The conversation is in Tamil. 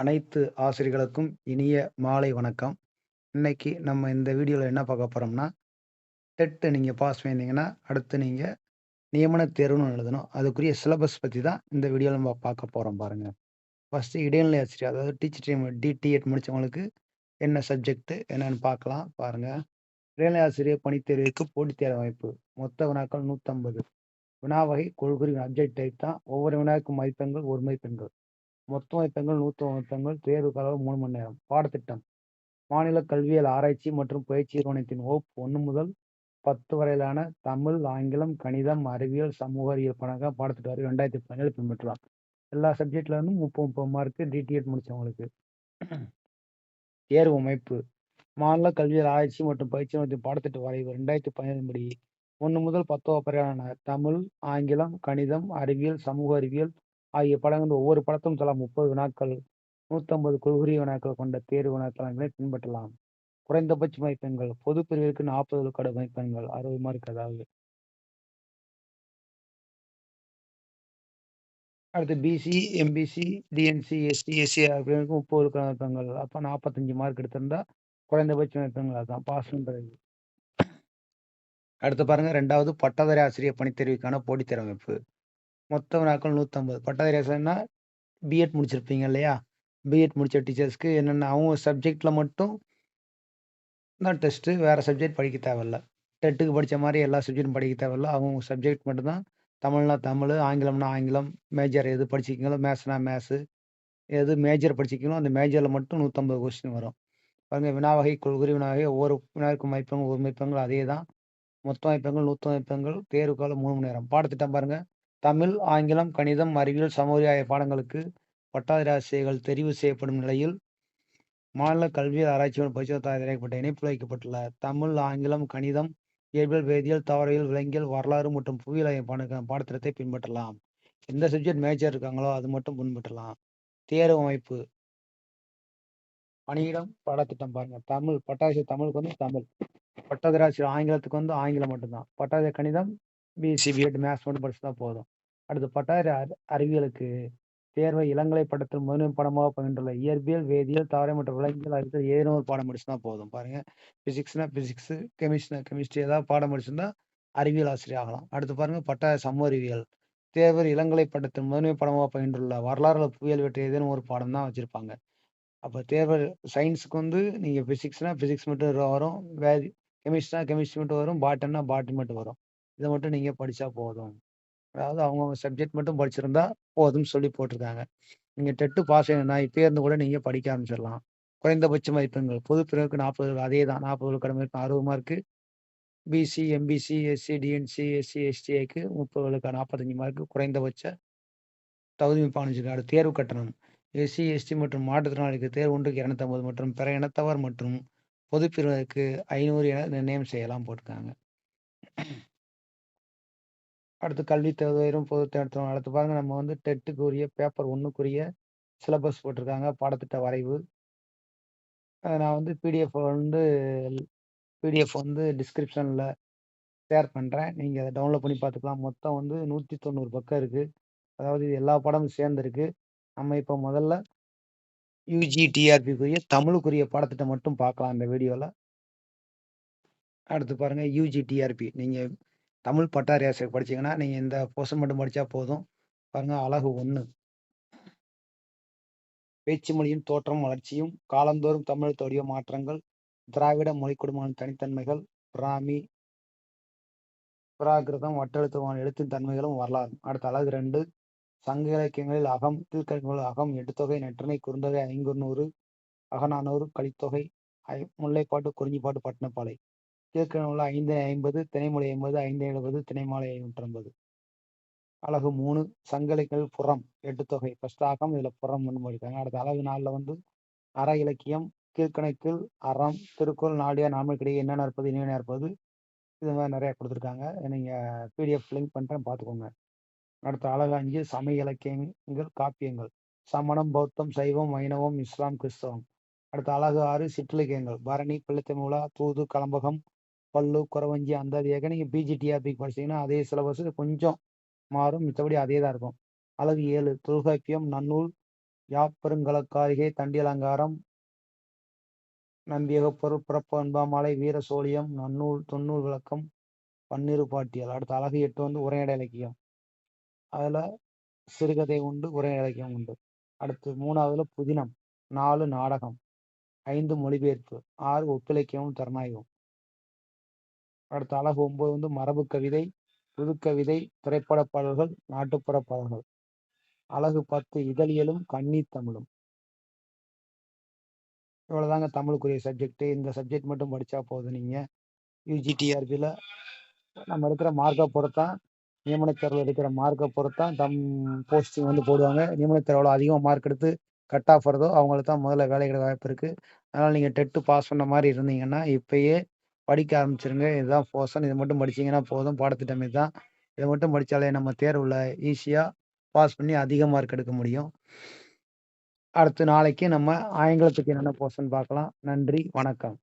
அனைத்து ஆசிரியர்களுக்கும் இனிய மாலை வணக்கம். இன்னைக்கு நம்ம இந்த வீடியோவில் என்ன பார்க்க போகிறோம்னா டெட்டு நீங்கள் பாஸ் பண்ணியிருந்தீங்கன்னா, அடுத்து நீங்கள் நியமன தேர்வுன்னு எழுதணும். அதுக்குரிய சிலபஸ் பற்றி தான் இந்த வீடியோவில் நம்ம பார்க்க போகிறோம் பாருங்கள் ஃபர்ஸ்ட்டு இடைநிலை ஆசிரியர் அதாவது டீச்சர் ட்ரெய்ன் டிடிஎட் முடித்தவங்களுக்கு என்ன சப்ஜெக்ட் என்னன்னு பார்க்கலாம் பாருங்கள் இடைநிலை ஆசிரியர் பணித்தேர்வுக்கு போட்டித் தேர்வு அமைப்பு. மொத்த வினாக்கள் 150. வினா வகை, கொள்குறி, அப்ஜெக்ட் டைப் தான். ஒவ்வொரு வினாவுக்கும் மதிப்பெண்கள் ஒரு மதிப்பெண்கள். மொத்த மதிப்பெண்கள் 150 மதிப்பெண்கள். தேர்வு காலம் மூணு மணி நேரம். பாடத்திட்டம் மாநில கல்வியியல் ஆராய்ச்சி மற்றும் பயிற்சி நிறுவனத்தின் ஓப் ஒன்று முதல் 10 வரையிலான தமிழ், ஆங்கிலம், கணிதம், அறிவியல், சமூக அறிவியல் பாடங்கள் பாடத்திட்ட வரை 2017 பின்பற்றலாம். எல்லா சப்ஜெக்ட்ல இருந்தும் 30, 30 மார்க் டிடிஎட் முடிச்சவங்களுக்கு. தேர்வு அமைப்பு மாநில கல்வியியல் ஆராய்ச்சி மற்றும் பயிற்சி நிறுவனத்தின் பாடத்திட்ட வரைவு 2017 படி ஒன்று முதல் பத்தோ வரையிலான தமிழ், ஆங்கிலம், கணிதம், அறிவியல், சமூக அறிவியல் ஆகிய படங்கள் ஒவ்வொரு படத்தும் தலா 30 வினாக்கள், 150 கொள்குறி வினாக்கள் கொண்ட தேர்வு வினாக்களை பின்பற்றலாம். குறைந்தபட்ச மதிப்பெண்கள் பொதுப்பிரிவிற்கு பிரிவிற்கு 40 விழுக்காடு மதிப்பெண்கள் 60 மார்க் அதாவது. அடுத்து BC, MBC, DNC, SC, SC அப்படின்னு முப்பது விழுக்காடு மதிப்பெண்கள். அப்போ நாற்பத்தஞ்சு மார்க் எடுத்திருந்தா குறைந்தபட்ச மதிப்பெண்கள் அதான் பாஸ்ன்றது. அடுத்து பாருங்க ரெண்டாவது பட்டதாரி ஆசிரியர் பணித்தேர்விற்கான போட்டித் தேர்வமைப்பு மொத்தம் மொத்த வினாக்கள் 150. பட்டதாரி ஆசிரியர்னா பிஎட் முடிச்சிருப்பீங்க இல்லையா? பிஎட் முடிச்ச டீச்சர்ஸ்க்கு என்னென்ன அவங்க சப்ஜெக்டில் மட்டும் தான் டெஸ்ட்டு. வேறு சப்ஜெக்ட் படிக்க தேவையில்ல. டெட்டுக்கு படித்த மாதிரி எல்லா சப்ஜெக்டும் படிக்க தேவையில்ல. அவங்க சப்ஜெக்ட் மட்டும் தான் தமிழ்னா தமிழ், ஆங்கிலம்னா ஆங்கிலம், மேஜர் எது படிச்சிக்கிங்களோ மேத்ஸ்னா மேத்ஸு. எது மேஜர் படிச்சிக்கிங்களோ அந்த மேஜரில் மட்டும் 150 கொஸ்டின் வரும். பாருங்கள் வினாவகை கொள்குறி வினா ஒவ்வொரு வினாவிற்கும் மதிப்பெண்கள் ஒரு மதிப்பெண்கள் அதே தான். மொத்தம் மதிப்பெண்கள் 150 மதிப்பெண்கள். தேர்வு காலம் 3 மணி நேரம். பாடத்திட்டம் பாருங்கள் தமிழ், ஆங்கிலம், கணிதம், அறிவியல், சமூக ஆகிய பாடங்களுக்கு பட்டாதிரி ஆசிரியர்கள் தெரிவு செய்யப்படும் நிலையில், மாநில கல்வி ஆராய்ச்சி மற்றும் பயிற்சி இணைப்பு வைக்கப்பட்டுள்ள தமிழ், ஆங்கிலம், கணிதம், இயற்பியல், வேதியியல், தாவரவியல், விலங்கியல், வரலாறு மற்றும் புவியியல் ஆகிய பாட பாடத்திட்டத்தை பின்பற்றலாம். எந்த சப்ஜெக்ட் மேஜர் இருக்காங்களோ அது மட்டும் பின்பற்றலாம். தேர்வு அமைப்பு பணியிடம் பாடத்திட்டம் பாருங்க. தமிழ் பட்டாசிரியர் தமிழுக்கு வந்து தமிழ். பட்டாதிராசிரியர் ஆங்கிலத்துக்கு வந்து ஆங்கிலம் மட்டும்தான். பட்டதாரி கணிதம், பிஎஸ்சி, பிஎட் மேத்ஸ் மட்டும் படிச்சா போதும். அடுத்து பட்டதாரி அறி அறிவியலுக்கு தேர்வை இளங்கலை பட்டத்தில் முதன்மை பாடமாக பயின்றுள்ள இயற்பியல், வேதியியல், தாவரம் மற்றும் விலங்கியல் அறிவியல் ஏதேனும் ஒரு பாடம் படிச்சிருந்தா போதும். பாருங்க பிசிக்ஸ்னா பிசிக்ஸ், கெமிஸ்ட்னா கெமிஸ்ட்ரி ஏதாவது பாடம் படிச்சிருந்தா அறிவியல் ஆசிரியர் ஆகலாம். அடுத்து பாருங்க பட்டதாரி சமூக அறிவியல். தேர்வர் இளங்கலை பட்டத்தில் முதன்மை பாடமாக பயின்றுள்ள வரலாறுல புயல் வெற்றி ஏதேனும் ஒரு பாடம் தான் வச்சிருப்பாங்க. அப்போ தேர்வர் சயின்ஸுக்கு வந்து நீங்கள் பிசிக்ஸ்னா பிசிக்ஸ் மட்டும் வரும். வேதி கெமிஸ்ட்ரினா கெமிஸ்ட்ரி மட்டும் வரும். பாட்டன்னா பாட்டன் மட்டும் வரும். இதை மட்டும் நீங்க படிச்சா போதும். அதாவது அவங்க சப்ஜெக்ட் மட்டும் படிச்சிருந்தா போதும்னு சொல்லி போட்டிருக்காங்க. நீங்க டெட்டு பாஸ் ஆயினா இப்பயே இருந்து கூட நீங்க படிக்க ஆரம்பிச்சிடலாம். குறைந்தபட்ச மதிப்பெண்கள் பொது பிறகு நாற்பது அதே தான் நாற்பது கடமைக்கு அறுபது mark. BC, MBC, SC, DNC, SC, எஸ்டிஐக்கு முப்பதுகளுக்கு நாற்பத்தஞ்சு மார்க்கு குறைந்தபட்ச தகுதி பதினஞ்சு அடுத்த தேர்வு கட்டணம். எஸ்சி, எஸ்டி மற்றும் மாற்றுத்திறனாளிக்கு தேர்வு ஒன்றுக்கு 250 மற்றும் பிற இனத்தவர் மற்றும் பொதுப் பிரிவினருக்கு 500 என நிர்ணயம் செய்யலாம் போட்டிருக்காங்க. அடுத்து கல்வி தேர்வு பொது தேர்வு அடுத்து பாருங்க நம்ம வந்து டெட்டுக்குரிய பேப்பர் ஒன்றுக்குரிய சிலபஸ் போட்டிருக்காங்க. பாடத்திட்ட வரைவு. நான் வந்து பிடிஎஃப் வந்து பிடிஎஃப் வந்து டிஸ்கிரிப்ஷனில் ஷேர் பண்ணுறேன் நீங்கள் அதை டவுன்லோட் பண்ணி பார்த்துக்கலாம். மொத்தம் வந்து 190 பக்கம் இருக்குது அதாவது இது எல்லா பாடமும் சேர்ந்துருக்கு நம்ம இப்போ முதல்ல யுஜி, டிஆர்பிக்குரிய தமிழுக்குரிய பாடத்திட்டம் மட்டும் பார்க்கலாம் இந்த வீடியோவில் அடுத்து பாருங்கள் யூஜி டிஆர்பி நீங்கள் தமிழ் பட்டாரி ஆசிரியர் படிச்சீங்கன்னா, நீங்க இந்த போர்ஷன் மட்டும் படிச்சா போதும். பாருங்க அழகு ஒண்ணு பேச்சு மொழியின் தோற்றம் வளர்ச்சியும், காலந்தோறும் தமிழ் மாற்றங்கள், திராவிட மொழி குடும்பங்களின் தனித்தன்மைகள், பிராமி, பிராகிருதம், வட்டெழுத்து எழுத்தின் தன்மைகளும் வரலாறு அடுத்த அழகு ரெண்டு சங்க இலக்கியங்களில் அகம், கீழ்க்கணக்குகளில் அகம், எட்டுத்தொகை, நெற்றனை குறுந்தொகை, ஐங்குறுநூறு, அகநானூறு, கலித்தொகை, முல்லைப்பாட்டு, குறிஞ்சிப்பாட்டு, பட்டினப்பாலை. கீழ்க்கணக்குள்ள 550, திணைமொழி 50, 570, திணைமாலை 550. அலகு 3 சங்க இலக்கியங்கள் புறம், எட்டுத்தொகை ஃபர்ஸ்ட் ஆகம் இதுல புறம் பண்ணிருக்காங்க. அடுத்த அழகு நாளில் வந்து அற இலக்கியம், கீழ்கணக்கில் அறம், திருக்குறள், நாடியார், நாமக்கிடையே என்ன நாற்பது, இனிய நாற்பது இது மாதிரி நிறைய கொடுத்துருக்காங்க. நீங்க பிடிஎஃப் லிங்க் பண்ணுறேன் பார்த்துக்கோங்க. அடுத்த அழகு அஞ்சு சமய இலக்கியங்கள், காப்பியங்கள். சமணம், பௌத்தம், சைவம், வைணவம், இஸ்லாம், கிறிஸ்தவம். அடுத்த அழகு ஆறு சிற்றிலக்கியங்கள். பரணி, பிள்ளைத்தமிழா தூது, கலம்பகம், பல்லு குறவஞ்சி, அந்தாதியாக நீங்க பிஜி, டிஆர்பிக்கு படிச்சீங்கன்னா அதே சிலபஸ் கொஞ்சம் மாறும். மித்தபடி அதே தான் இருக்கும். அலகு 7 தொல்காப்பியம், நன்னூல், யாப்பெருங்கலக்காரிகை தண்டி அலங்காரம் நம்பியக பொருள் பிறப்பு அன்பாமலை வீர சோழியம் நன்னூல் தொன்னூல் விளக்கம் பன்னிரு பாட்டியல் அடுத்த அழகு எட்டு வந்து உரைநடை இலக்கியம் அதில் சிறுகதை உண்டு உரைநடை இலக்கியம் உண்டு அடுத்து மூணாவதுல புதினம் நாலு நாடகம் ஐந்து மொழிபெயர்ப்பு ஆறு ஒப்பிலக்கியமும் திறனாய்வும் அடுத்த அழகு ஒன்பது வந்து மரபு கவிதை புதுக்கவிதை திரைப்பட பாடல்கள் நாட்டுப்புற பாடல்கள். அழகு பத்து இதழியலும் கன்னி தமிழும். இவ்வளோதாங்க தமிழுக்குரிய சப்ஜெக்ட் இந்த சப்ஜெக்ட் மட்டும் படித்தா போதும் நீங்கள் யூஜிடிஆர்பியில் நம்ம எடுக்கிற மார்க்கை பொறுத்தான் நியமனத் தேர்வில் எடுக்கிற மார்க்கை பொறுத்தான் தம் போஸ்டிங் வந்து போடுவாங்க. நியமனத் தேர்வில் அதிகமாக மார்க் எடுத்து கட் ஆஃப் வருதோ அவங்களுக்கு தான் முதல்ல வேலை கிடைக்க வாய்ப்பு இருக்குது அதனால் நீங்கள் டெட்டு பாஸ் பண்ண மாதிரி இருந்தீங்கன்னா இப்போயே படிக்க ஆரம்பிச்சிருங்க. இதுதான் போர்ஷன் இதை மட்டும் படிச்சீங்கன்னா போதும். பாடத்திட்டமே தான் இதை மட்டும் படித்தாலே நம்ம தேர்வில் ஈஸியாக பாஸ் பண்ணி அதிக மார்க் எடுக்க முடியும். அடுத்து நாளைக்கு நம்ம ஆங்கிலத்துக்கு என்னென்ன போர்ஷன் பார்க்கலாம். நன்றி. வணக்கம்.